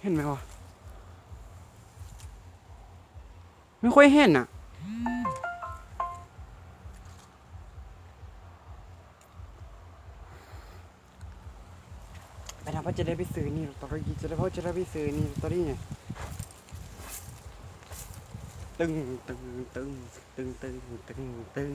เห็นไหมวะ ไม่ค่อยเห็นอะ ไปทำพ่อจะได้ไปซื้อนี่ลอตเตอรี่จะได้พ่อจะได้ไปซื้อนี่ลอตเตอรี่เนี่ยตึงตึงตึงตึงตึงตึงตึง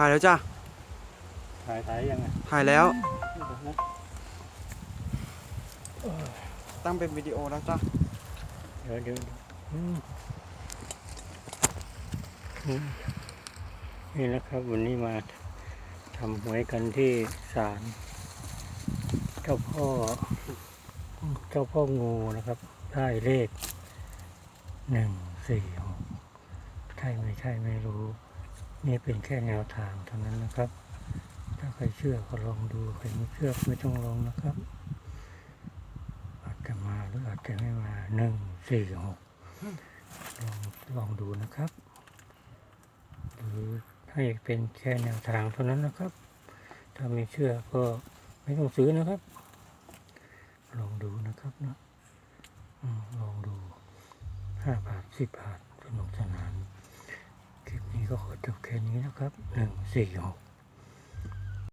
ถ่ายแล้วจ้ะถ่ายถ่ายยังไงถ่ายแล้ว ตั้งเป็นวิดีโอแล้วจ้ะเดี๋ยวเดี๋ยวอืมอืมนี่นะครับวันนี้มาทำหวยกันที่ศาลเจ้าพ่อ เจ้าพ่องูนะครับ ได้เลขหนึ่งสี่หกใช่ไม่ใช่ไม่รู้ นี่เป็นแค่แนวทางเท่านั้นนะครับ ถ้าใครเชื่อก็ลองดู ใครไม่เชื่อไม่ต้องลองนะครับ อาจจะมาหรืออาจจะไม่มาหนึ่งสี่หกลองลองดูนะครับ หรือให้เป็นแค่แนวทางเท่านั้นนะครับ ถ้าไม่เชื่อก็ไม่ต้องซื้อนะครับ ลองดูนะครับนะลองดูห้าบาทสิบบาทสนุกสนาน ก็ขอจบแค่นี้นะครับหนึ่งสี่หก